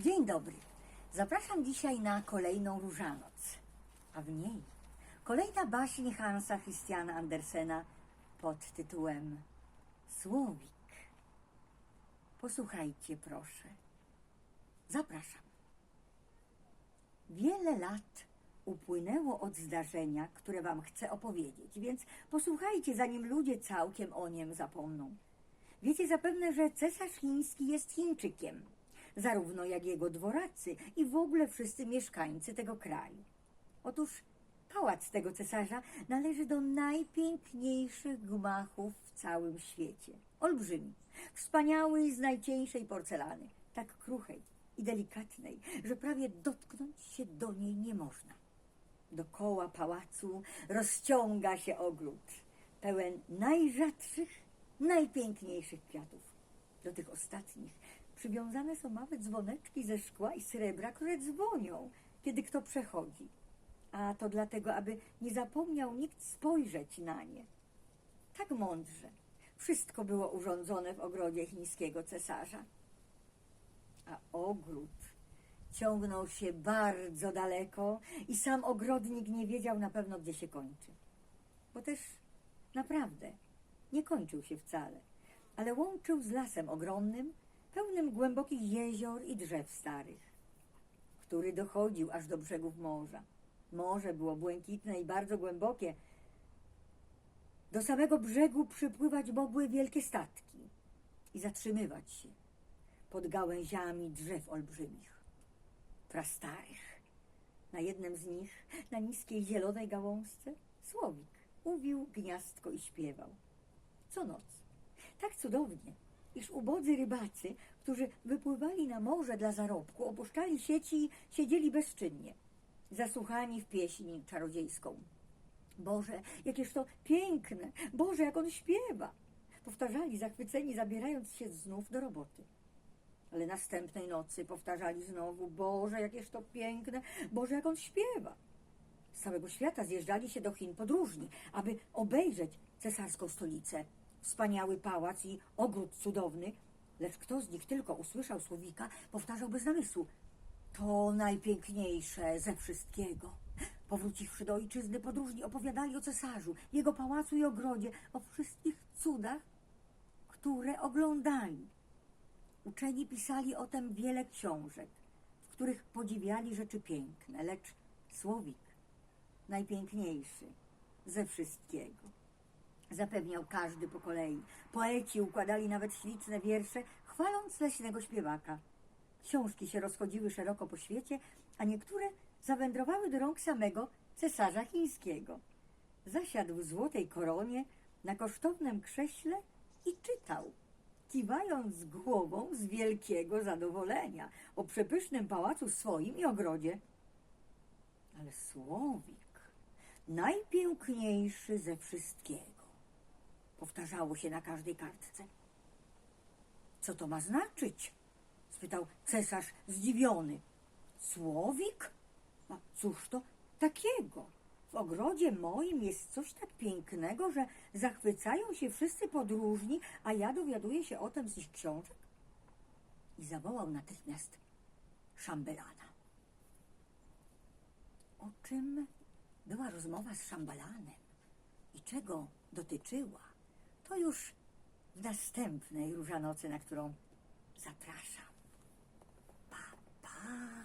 Dzień dobry. Zapraszam dzisiaj na kolejną Różanoc, a w niej kolejna baśń Hansa Christiana Andersena pod tytułem Słowik. Posłuchajcie proszę. Zapraszam. Wiele lat upłynęło od zdarzenia, które wam chcę opowiedzieć, więc posłuchajcie, zanim ludzie całkiem o niem zapomną. Wiecie zapewne, że cesarz chiński jest Chińczykiem, zarówno jak jego dworacy i w ogóle wszyscy mieszkańcy tego kraju. Otóż pałac tego cesarza należy do najpiękniejszych gmachów w całym świecie. Olbrzymi, wspaniały i z najcieńszej porcelany, tak kruchej i delikatnej, że prawie dotknąć się do niej nie można. Dokoła pałacu rozciąga się ogród, pełen najrzadszych, najpiękniejszych kwiatów. Do tych ostatnich przywiązane są małe dzwoneczki ze szkła i srebra, które dzwonią, kiedy kto przechodzi. A to dlatego, aby nie zapomniał nikt spojrzeć na nie. Tak mądrze. Wszystko było urządzone w ogrodzie chińskiego cesarza. A ogród ciągnął się bardzo daleko i sam ogrodnik nie wiedział na pewno, gdzie się kończy. Bo też naprawdę nie kończył się wcale, ale łączył z lasem ogromnym, pełnym głębokich jezior i drzew starych, który dochodził aż do brzegów morza. Morze było błękitne i bardzo głębokie. Do samego brzegu przypływać mogły wielkie statki i zatrzymywać się pod gałęziami drzew olbrzymich, prastarych. Na jednym z nich, na niskiej zielonej gałązce, słowik uwił gniazdko i śpiewał. Co noc. Tak cudownie, iż ubodzy rybacy, którzy wypływali na morze dla zarobku, opuszczali sieci i siedzieli bezczynnie, zasłuchani w pieśni czarodziejską. Boże, jakież to piękne! Boże, jak on śpiewa! Powtarzali zachwyceni, zabierając się znów do roboty. Ale następnej nocy powtarzali znowu: Boże, jakież to piękne! Boże, jak on śpiewa! Z całego świata zjeżdżali się do Chin podróżni, aby obejrzeć cesarską stolicę, wspaniały pałac i ogród cudowny, lecz kto z nich tylko usłyszał słowika, powtarzał bez namysłu: To najpiękniejsze ze wszystkiego. Powróciwszy do ojczyzny, podróżni opowiadali o cesarzu, jego pałacu i ogrodzie, o wszystkich cudach, które oglądali. Uczeni pisali o tem wiele książek, w których podziwiali rzeczy piękne, lecz słowik najpiękniejszy ze wszystkiego. Zapewniał każdy po kolei. Poeci układali nawet śliczne wiersze, chwaląc leśnego śpiewaka. Książki się rozchodziły szeroko po świecie, a niektóre zawędrowały do rąk samego cesarza chińskiego. Zasiadł w złotej koronie na kosztownym krześle i czytał, kiwając głową z wielkiego zadowolenia o przepysznym pałacu swoim i ogrodzie. Ale słowik najpiękniejszy ze wszystkiego. Powtarzało się na każdej kartce. Co to ma znaczyć? spytał cesarz zdziwiony. Słowik? A cóż to takiego? W ogrodzie moim jest coś tak pięknego, że zachwycają się wszyscy podróżni, a ja dowiaduję się o tym z ich książek? I zawołał natychmiast szambelana. O czym była rozmowa z szambalanem i czego dotyczyła, to już w następnej różanocy, na którą zapraszam. Pa, pa.